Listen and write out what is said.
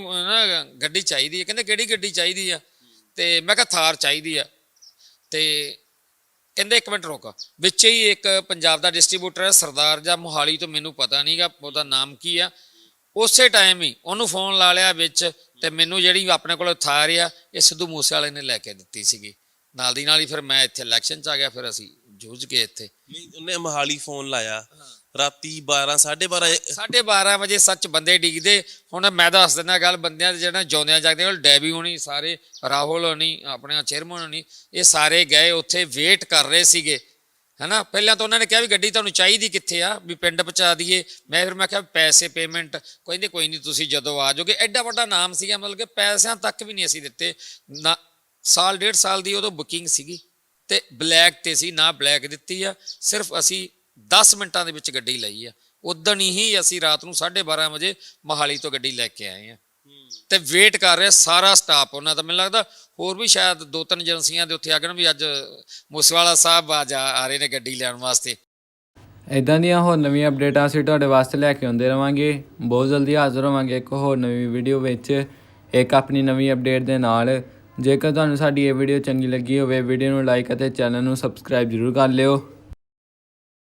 ਨਾ ਗੱਡੀ ਚਾਹੀਦੀ ਹੈ। ਕਹਿੰਦੇ ਕਿਹੜੀ ਗੱਡੀ ਚਾਹੀਦੀ ਆ? ਤੇ ਮੈਂ ਕਿਹਾ ਥਾਰ ਚਾਹੀਦੀ ਆ। ਤੇ ਕਹਿੰਦੇ ਇੱਕ ਮਿੰਟ ਰੁਕ। ਵਿੱਚ ਹੀ ਇੱਕ ਪੰਜਾਬ ਦਾ ਡਿਸਟ੍ਰੀਬਿਊਟਰ ਹੈ ਸਰਦਾਰ ਜਾਂ ਮੋਹਾਲੀ ਤੋਂ ਮੈਨੂੰ ਪਤਾ ਨਹੀਂਗਾ ਉਹਦਾ ਨਾਮ ਕੀ ਆ। ਉਸੇ ਟਾਈਮ ਹੀ ਉਹਨੂੰ ਫੋਨ ਲਾ ਲਿਆ ਵਿੱਚ ਤੇ ਮੈਨੂੰ ਜਿਹੜੀ ਆਪਣੇ ਕੋਲ ਥਾਰ ਆ ਇਹ ਸਿੱਧੂ ਮੂਸੇ ਵਾਲੇ ਨੇ ਲੈ ਕੇ ਦਿੱਤੀ ਸੀਗੀ। ਨਾਲ ਦੀ ਨਾਲ ਹੀ ਫਿਰ ਮੈਂ ਇੱਥੇ ਇਲੈਕਸ਼ਨ 'ਚ ਆ ਗਿਆ ਫਿਰ ਅਸੀਂ ਜੂਝ ਗਏ ਇੱਥੇ। ਨਹੀਂ ਉਹਨੇ ਮਹਾਲੀ ਫੋਨ ਲਾਇਆ। ਰਾਤੀ 12 12:30 ਸਾਢੇ 12 ਵਜੇ ਸੱਚ ਬੰਦੇ ਡਿੱਗਦੇ। ਹੁਣ ਮੈਂ ਦੱਸ ਦਿੰਦਾ ਗੱਲ, ਬੰਦਿਆਂ ਦੇ ਜਿਹੜਾ ਜਿਉਂਦਿਆਂ ਜਾਗਦੇ, ਉਹ ਡੈਬੀ ਹੋਣੀ, ਸਾਰੇ ਰਾਹੁਲ ਹੋਣੀ ਆਪਣੇ ਚੇਅਰਮੈਨ ਹੋਣੀ, ਇਹ ਸਾਰੇ ਗਏ ਉੱਥੇ ਵੇਟ ਕਰ ਰਹੇ ਸੀਗੇ। ਹੈਨਾ? ਪਹਿਲਾਂ ਤਾਂ ਉਹਨਾਂ ਨੇ ਕਿਹਾ ਵੀ ਗੱਡੀ ਤੁਹਾਨੂੰ ਚਾਹੀਦੀ ਕਿੱਥੇ ਆ? ਵੀ ਪਿੰਡ ਪਹੁੰਚਾ ਦਈਏ। ਮੈਂ ਫਿਰ ਮੈਂ ਕਿਹਾ ਪੈਸੇ ਪੇਮੈਂਟ ਕਹਿੰਦੇ ਕੋਈ ਨਹੀਂ ਤੁਸੀਂ ਜਦੋਂ ਆ ਜਾਓਗੇ। ਐਡਾ ਵੱਡਾ ਨਾਮ ਸੀਗਾ, ਮਤਲਬ ਕਿ ਪੈਸਿਆਂ ਤੱਕ ਵੀ ਨਹੀਂ ਅਸੀਂ ਦਿੱਤੇ। ਨਾ, ਸਾਲ, ਡੇਢ ਸਾਲ ਦੀ ਉਦੋਂ ਬੁਕਿੰਗ ਸੀਗੀ। ਤੇ ਬਲੈਕ ਤੇ ਸੀ, ਨਾ ਬਲੈਕ ਦਿੱਤੀ ਆ। ਸਿਰਫ ਅਸੀਂ 10 ਮਿੰਟਾਂ ਦੇ ਵਿੱਚ ਗੱਡੀ ਲਈ ਆ। ਉਦਣ ਹੀ ਅਸੀਂ ਰਾਤ ਨੂੰ 12:30 ਵਜੇ ਮਹਾਲੀ ਤੋਂ ਗੱਡੀ ਲੈ ਕੇ ਆਏ ਆ। ਤੇ ਵੇਟ ਕਰ ਰਿਹਾ ਸਾਰਾ ਸਟਾਫ ਉਹਨਾਂ ਦਾ। ਮੈਨੂੰ ਲੱਗਦਾ ਹੋਰ ਵੀ ਸ਼ਾਇਦ ਦੋ ਤਿੰਨ ਏਜੰਸੀਆਂ ਦੇ ਉੱਥੇ ਆਗਣ ਵੀ ਅੱਜ ਮੂਸੇਵਾਲਾ ਸਾਹਿਬ ਆ ਜਾ, ਆ ਰਹੇ ਨੇ ਗੱਡੀ ਲੈਣ ਵਾਸਤੇ। ਇਦਾਂ ਦੀਆਂ ਹੋਰ ਨਵੀਆਂ ਅਪਡੇਟਾਂ ਅਸੀਂ ਤੁਹਾਡੇ ਵਾਸਤੇ ਲੈ ਕੇ ਆਉਂਦੇ ਰਵਾਂਗੇ। ਬਹੁਤ ਜਲਦੀ ਹਾਜ਼ਰ ਹੋਵਾਂਗੇ ਇੱਕ ਹੋਰ ਨਵੀਂ ਵੀਡੀਓ ਵਿੱਚ। ਇੱਕ ਆਪਣੀ ਨਵੀਂ ਅਪਡੇਟ ਦੇ ਨਾਲ। ਜੇਕਰ ਤੁਹਾਨੂੰ ਸਾਡੀ ਇਹ ਵੀਡੀਓ ਚੰਗੀ ਲੱਗੀ ਹੋਵੇ ਵੀਡੀਓ ਨੂੰ ਲਾਈਕ ਅਤੇ ਚੈਨਲ ਨੂੰ ਸਬਸਕ੍ਰਾਈਬ ਜ਼ਰੂਰ ਕਰ ਲਿਓ।